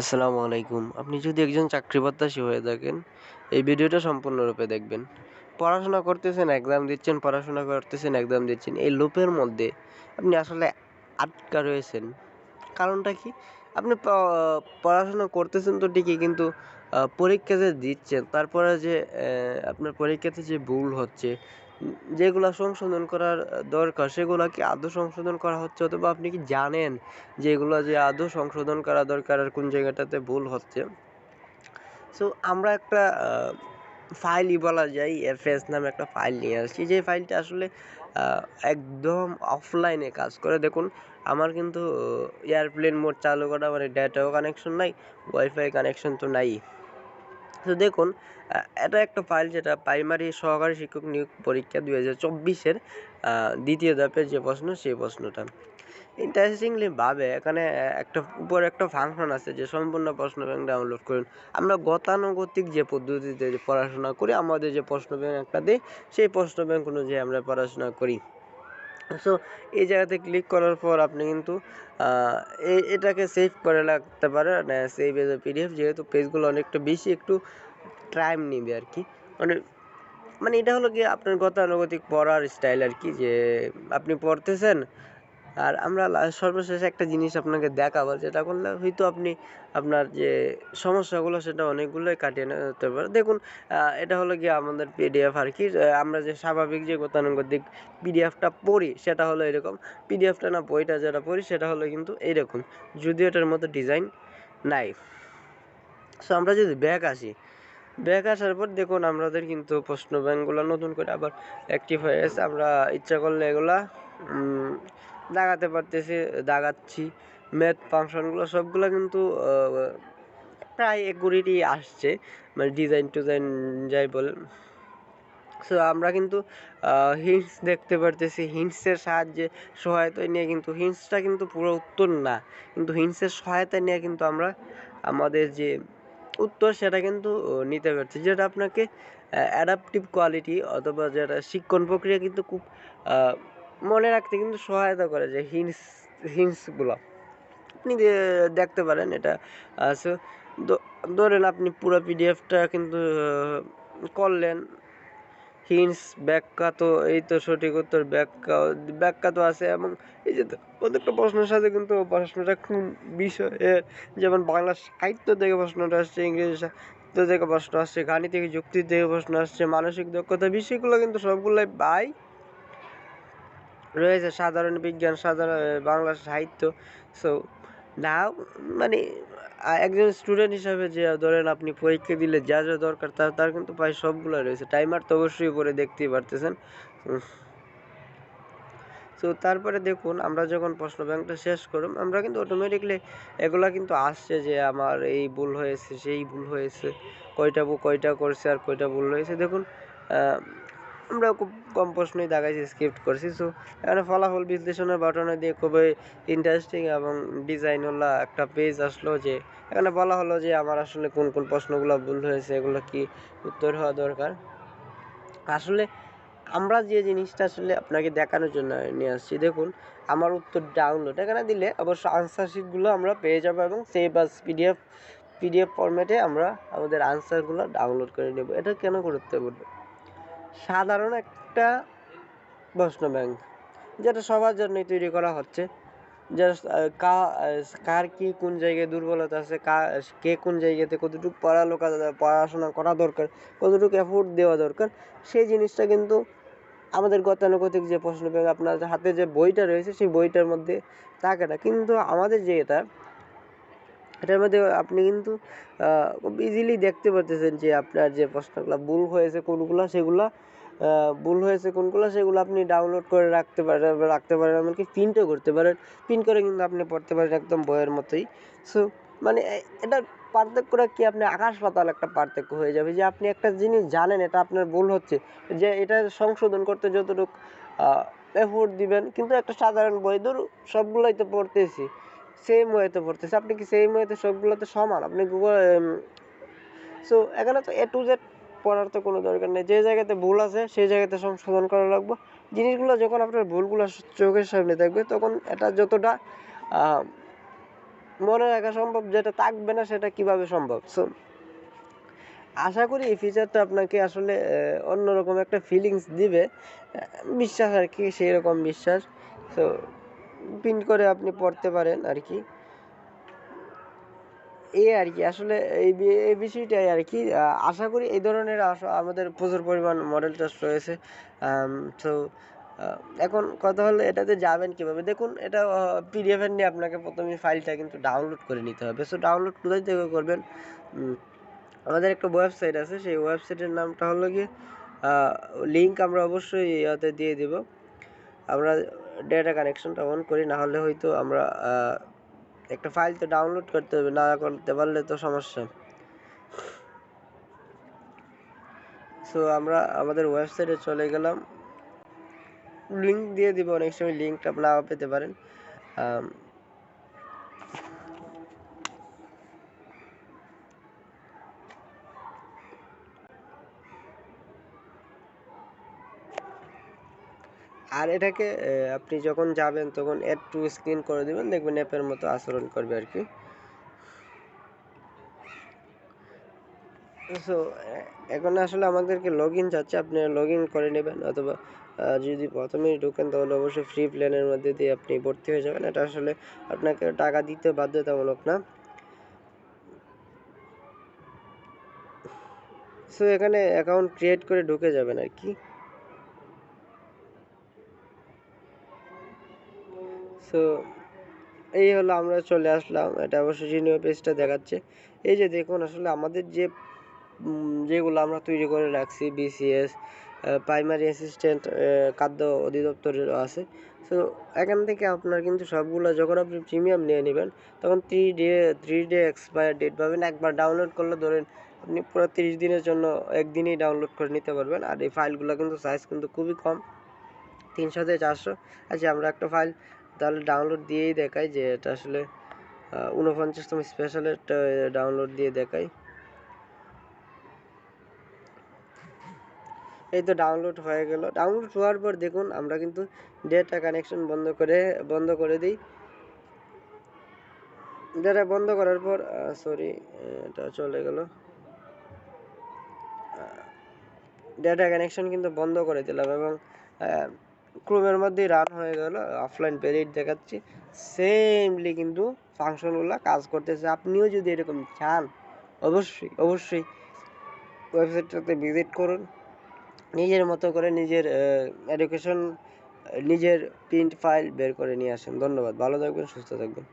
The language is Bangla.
আসসালামু আলাইকুম। আপনি যদি একজন চাকরি প্রত্যাশী হয়ে থাকেন, এই ভিডিওটা সম্পূর্ণরূপে দেখবেন। পড়াশোনা করতেছেন এক্সাম দিচ্ছেন, পড়াশোনা করতেছেন এক্সাম দিচ্ছেন, এই লোপের মধ্যে আপনি আসলে আটকা রয়েছেন। কারণটা কি? আপনি পড়াশোনা করতেছেন তো ঠিকই, কিন্তু পরীক্ষা যে দিচ্ছেন, তারপরে যে আপনার পরীক্ষাতে যে ভুল হচ্ছে যেগুলো সংশোধন করার দরকার, সেগুলো কি আদৌ সংশোধন করা হচ্ছে? অথবা আপনি কি জানেন যে এগুলো যে আদৌ সংশোধন করা দরকার আর কোন জায়গাটাতে ভুল হচ্ছে? সো আমরা একটা ফাইলই বলা যায় এফএস নামে একটা ফাইল নিয়ে আসছি। যে ফাইলটা আসলে একদম অফলাইনে কাজ করে। দেখুন, আমার কিন্তু এয়ারপ্লেন মোড চালু করা মানে ডেটাও কানেকশন নাই ওয়াইফাই কানেকশন তো নাই। তো দেখুন এটা একটা ফাইল যেটা প্রাইমারি সহকারী শিক্ষক নিয়োগ পরীক্ষা দুই হাজার চব্বিশের দ্বিতীয় ধাপের যে প্রশ্ন, সেই প্রশ্নটা। ইন্টারেস্টিংলি ভাবে এখানে একটা উপর একটা ফাংশন আছে যে সম্পূর্ণ প্রশ্ন ব্যাংক ডাউনলোড করুন। আমরা গতানুগতিক যে পদ্ধতিতে পড়াশোনা করি, আমাদের যে প্রশ্ন ব্যাংক একটা দিই সেই প্রশ্ন ব্যাংক অনুযায়ী আমরা পড়াশোনা করি। সো এই জায়গাতে ক্লিক করার পর আপনি কিন্তু এটাকে সেভ করে রাখতে পারেন সেভ এজ এ পিডিএফ যেহেতু পেজগুলো অনেকটা বেশি, একটু টাইম নেবে আর কি মানে মানে এটা হলো কি আপনার গতানুগতিক পড়ার স্টাইল আর কি যে আপনি পড়তেছেন আর আমরা সর্বশেষ একটা জিনিস আপনাকে দেখাবো, যেটা করলে হয়তো আপনি আপনার যে সমস্যাগুলো, সেটা অনেকগুলোই কাটিয়ে নিতে পারে দেখুন এটা হলো গিয়ে আমাদের পিডিএফ আর কি আমরা যে স্বাভাবিক যে গতানুগতিক পিডিএফটা পড়ি, সেটা হলো এরকম। পিডিএফটা না, বইটা যেটা পড়ি, সেটা হলো কিন্তু এইরকম যদিও এটার মতো ডিজাইন নাই। সো আমরা যদি ব্যাক আসি ব্যাক আসার পর দেখুন, আমাদের কিন্তু প্রশ্ন ব্যাংকগুলো নতুন করে আবার অ্যাক্টিভ হয়ে গেছে। আমরা ইচ্ছা করলে এগুলা দাগাতে পারতেছি, দাগাচ্ছি। ম্যাথ ফাংশনগুলো, সবগুলো কিন্তু প্রায় একুরেটই আসছে মানে ডিজাইন টুজাইন যাই বলে সো আমরা কিন্তু হিন্টস দেখতে পারতেছি। হিন্টসের সাহায্যে সহায়তা নিয়ে কিন্তু হিন্টসটা কিন্তু পুরো উত্তর না। কিন্তু হিন্টসের সহায়তা নিয়ে কিন্তু আমরা আমাদের যে উত্তর, সেটা কিন্তু নিতে পারছি। যেটা আপনাকে অ্যাডাপটিভ কোয়ালিটি অথবা যেটা শিক্ষণ প্রক্রিয়া কিন্তু খুব মনে রাখতে কিন্তু সহায়তা করে যে হিন্স হিন্সগুলো আপনি দেখতে পারেন এটা সো ধরেন আপনি পুরো পিডিএফটা কিন্তু করলেন। হিন্স ব্যাখ্যা তো, এই তো সঠিক উত্তর, ব্যাখ্যা ব্যাখ্যা তো আছে। এবং এই যে প্রত্যেকটা প্রশ্নের সাথে কিন্তু প্রশ্নটা কোন বিষয়ে যেমন বাংলা সাহিত্য থেকে প্রশ্নটা আসছে, ইংরেজি সাহিত্য থেকে প্রশ্ন আসছে, গাণিতিক যুক্তি থেকে প্রশ্ন আসছে, মানসিক দক্ষতা বিষয়গুলো কিন্তু সবগুলোই বাই রয়েছে সাধারণ বিজ্ঞান, সাধারণ বাংলা সাহিত্য। সো না মানে একজন স্টুডেন্ট হিসাবে যে, ধরেন আপনি পরীক্ষা দিলে যা যা দরকার তার তার কিন্তু প্রায় সবগুলো রয়েছে। টাইমার তো অবশ্যই উপরে দেখতেই পারতেছেন। তো তারপরে দেখুন, আমরা যখন প্রশ্ন ব্যাংকটা শেষ করুন, আমরা কিন্তু অটোমেটিকলি এগুলা কিন্তু আসছে যে, আমার এই ভুল হয়েছে, সেই ভুল হয়েছে, কয়টা কয়টা করছে আর কয়টা ভুল হয়েছে দেখুন আমরা খুব কম প্রশ্নই দাগাইছি স্ক্রিপ্ট করছি। সো এখানে ফলাফল বিশ্লেষণের বাটনে দিয়ে খুবই ইন্টারেস্টিং এবং ডিজাইনওয়ালা একটা পেজ আসলো যে, এখানে বলা হলো যে আমার আসলে কোন কোন প্রশ্নগুলো ভুল হয়েছে, এগুলো কি উত্তর হওয়া দরকার। আসলে আমরা যে জিনিসটা আসলে আপনাকে দেখানোর জন্য নিয়ে আসছি, দেখুন, আমার উত্তর ডাউনলোড এখানে দিলে অবশ্য আনসার শিটগুলো আমরা পেয়ে যাব এবং সেভ আস পিডিএফ পিডিএফ ফরম্যাটে আমরা আমাদের আনসারগুলো ডাউনলোড করে নেব। এটা কেন করতে বলব সাধারণ একটা প্রশ্ন ব্যাংক যেটা সবার জন্যই তৈরি করা হচ্ছে। কার কি কোন জায়গায় দুর্বলতা আছে, কে কোন জায়গাতে কতটুকু পড়ালোকা পড়াশোনা করা দরকার, কতটুকু এফোর্ট দেওয়া দরকার, সেই জিনিসটা কিন্তু আমাদের গতানুগতিক যে প্রশ্ন ব্যাংক আপনার হাতে যে বইটা রয়েছে, সেই বইটার মধ্যে থাকে না। কিন্তু আমাদের যে এটা, এটার মধ্যে আপনি কিন্তু খুব ইজিলি দেখতে পারতেছেন যে আপনার যে প্রশ্নগুলো ভুল হয়েছে, কোনগুলো, সেগুলো ভুল হয়েছে কোনগুলো, সেগুলো আপনি ডাউনলোড করে রাখতে পারেন রাখতে পারেন, এমনকি প্রিন্টও করতে পারেন। প্রিন্ট করে কিন্তু আপনি পড়তে পারেন একদম বইয়ের মতোই। সো মানে এটা পার্থক্যটা কি? আপনি আকাশ পাতাল একটা পার্থক্য হয়ে যাবে যে আপনি একটা জিনিস জানেন, এটা আপনার ভুল হচ্ছে। যে এটা সংশোধন করতে যতটুকু এফোর্ট দিবেন, কিন্তু একটা সাধারণ বই ধরু, সবগুলোই তো পড়তেছি। সেম ওয়েতে পড়তেছে। আপনি কি সেম ওয়েতে সবগুলোতে সমান? আপনি গুগল সো এখানে তো এ টু জেড পড়ার তো কোনো দরকার নেই। যে জায়গাতে ভুল আছে, সেই জায়গাতে সংশোধন করা লাগবে। জিনিসগুলো যখন আপনার ভুলগুলো চোখের সামনে থাকবে, তখন এটা যতটা মনে রাখা সম্ভব, যেটা থাকবে না সেটা কীভাবে সম্ভব। সো আশা করি এই ফিচারটা আপনাকে আসলে অন্যরকম একটা ফিলিংস দিবে। বিশ্বাস আর কি সেই রকম বিশ্বাস। তো প্রিন্ট করে আপনি পড়তে পারেন আর কি। এই আর কি, আসলে এই বিষয়টাই আর কি আশা করি এই ধরনের আমাদের প্রচুর পরিমাণ মডেল টেস্ট রয়েছে। তো এখন কথা হলো এটাতে যাবেন কীভাবে? দেখুন, এটা পিডিএফ এর নিয়ে আপনাকে প্রথমে ফাইলটা কিন্তু ডাউনলোড করে নিতে হবে। সো ডাউনলোড কোথায় থেকে করবেন? আমাদের একটা ওয়েবসাইট আছে, সেই ওয়েবসাইটের নামটা হলো গিয়ে লিঙ্ক আমরা অবশ্যই ইয়াতে দিয়ে দিব। আমরা ডেটা কানেকশনটা অন করি না হলে হয়তো আমরা একটা ফাইল তো ডাউনলোড করতে হবে, না করতে পারলে তো সমস্যা। সো আমরা আমাদের ওয়েবসাইটে চলে গেলাম। লিঙ্ক দিয়ে দিব, অনেক সময় লিঙ্কটা আপনারা পেতে পারেন। আর এটাকে আপনি যখন যাবেন তখন অ্যাড টু স্ক্রিন করে দেবেন, দেখবেন অ্যাপের মতো আচরণ করবে আর কি। সো এখন আসলে আমাদেরকে লগ ইন যাচ্ছে আপনি লগ ইন করে নেবেন অথবা যদি প্রথমেই ঢোকেন তাহলে অবশ্যই ফ্রি প্ল্যানের মধ্যে দিয়ে আপনি ভর্তি হয়ে যাবেন। এটা আসলে আপনাকে টাকা দিতে বাধ্যতামূলক না। সো এখানে অ্যাকাউন্ট ক্রিয়েট করে ঢুকে যাবেন আর কি। সো এই হলো আমরা চলে আসলাম। এটা অবশ্যই জিনিও পেজটা দেখাচ্ছে। এই যে দেখুন, আসলে আমাদের যে যেগুলো আমরা তৈরি করে রাখছি বিসিএস প্রাইমারি অ্যাসিস্ট্যান্ট খাদ্য অধিদপ্তরের আছে। সো এখান থেকে আপনার কিন্তু সবগুলো, যখন আপনি প্রিমিয়াম নিয়ে নেবেন, তখন three day three day expire date পাবেন। একবার ডাউনলোড করলে ধরেন, আপনি পুরো তিরিশ দিনের জন্য একদিনেই ডাউনলোড করে নিতে পারবেন। আর এই ফাইলগুলো কিন্তু সাইজ কিন্তু খুবই কম, তিনশো থেকে চারশো। আচ্ছা আমরা একটা ফাইল তাহলে ডাউনলোড দিয়েই দেখায় যে এটা আসলে উনপঞ্চাশতম স্পেশালের ডাউনলোড দিয়ে দেখাই। এই তো ডাউনলোড হয়ে গেল। ডাউনলোড হওয়ার পর দেখুন, আমরা কিন্তু ডেটা কানেকশন বন্ধ করে বন্ধ করে দিই। ডেটা বন্ধ করার পর সরি এটা চলে গেল। ডেটা কানেকশন কিন্তু বন্ধ করে দিলাম এবং ক্রোমের মধ্যে রান হয়ে গেল অফলাইন পেরিড দেখাচ্ছি। সেমলি কিন্তু ফাংশনগুলো কাজ করতেছে। আপনিও যদি এরকম চান, অবশ্যই অবশ্যই ওয়েবসাইটটাতে ভিজিট করুন। নিজের মতো করে নিজের এডুকেশন নিজের প্রিন্ট ফাইল বের করে নিয়ে আসেন। ধন্যবাদ। ভালো থাকবেন, সুস্থ থাকবেন।